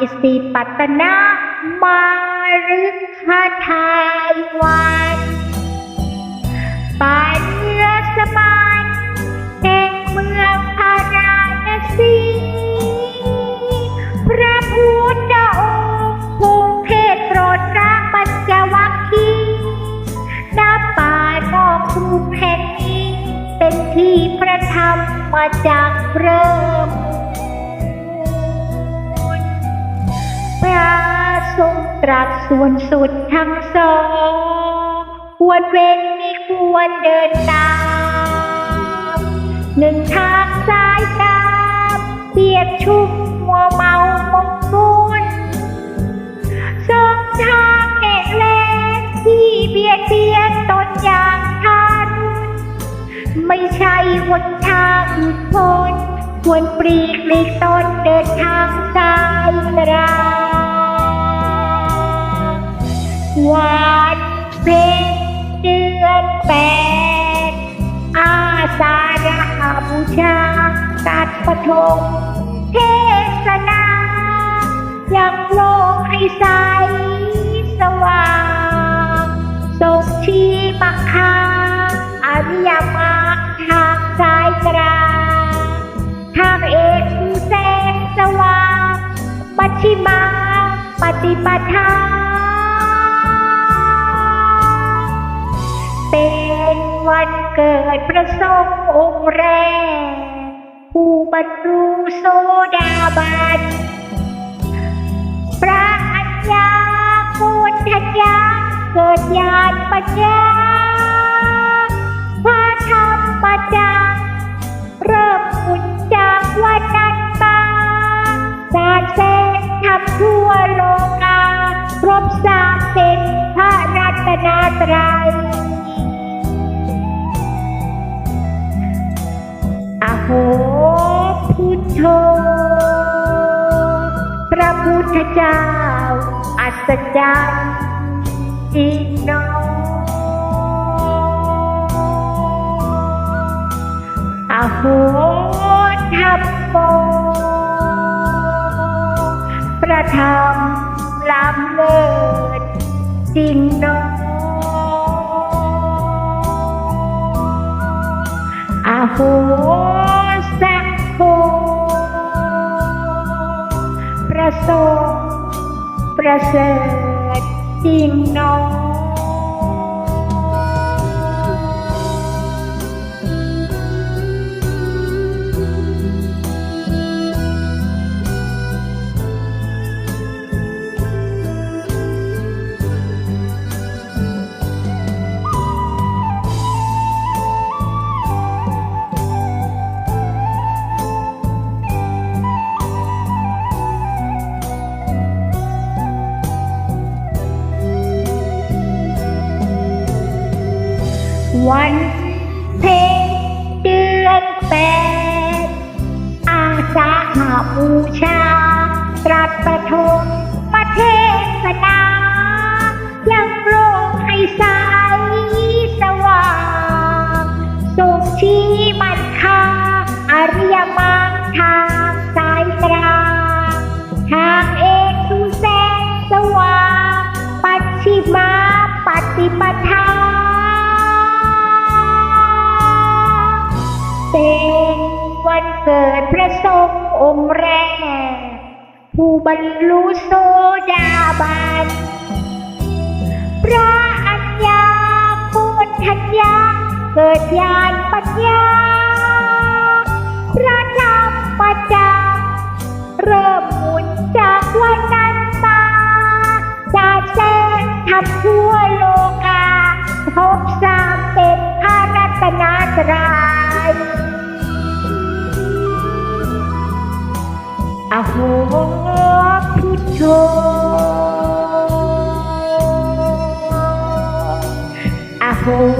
อิสิปัตนะมารึกขทายวันปัญญสมานแห่งเมืองพาราณสีพระพุทธองค์ภูมิเทศโปรดรักปัญจวัคคีณป่านอกภูมิแห่งนี้ เป็นที่พระธรรมมาจากเริ่ม ทรงตรัสส่วนสุดทั้งสอง ควรเว้นม่ควรเดินตาม หนึ่งทางสายตามเปียกชุ่มมัวเมามงกุลสองทางแห่งแลที่เบียดเบียนตนอย่างทัน ไม่ใช่หนทางหลุดพ้นควรปลีกลีกตนเดินทางสายตราง วันเพ็ญเดือนแปดอาสาฬหบูชาตัดปฐมเทศนายังโลกให้ใสสว่างส่งชี้มักคาอริยมรรคทางสายกลางทางเอกคือแสงสว่างปัจฉิมาปฏิปทา เกิดพระสงฆ์องค์แรก ผู้บรรลุโซดาบันพระอัญญาโกณทัญญาเกิดญาณปัญญาพระธรรมปัญญาเริ่มขุนจากวันนั้นมาสาดแสงทำทั่วโลกาครบสามเป็นพระรัตนตรัย โธพระพุทธเจ้า อัศจรรย์จริงหนออโหธรรมโมพระธรรมล้ำเลิศจริงหนองอาโห ทรงประเสริฐจริงน้อ วันเพ็ญเดือนแปดอาสาหาบูชา ตรัสประทมประเทศนายังโลกให้ใสสว่างส่งชี้มันคาอริยมรรคทางสายกลาทางเอกสู่แสงสว่าง ปัจฉิมาปฏิปทา เป็นวันเกิดพระสงฆ์องค์แรก ผู้บรรลุโสดาบัน พระอัญญาโกณทัญญาเกิดญาณปัญญา พระธรรมปัญญาเริ่มหมุนจากวันนั้นมาจาแจ้งทำทั่วโลกาพบสามเป็นพระรัตนตรัย อโ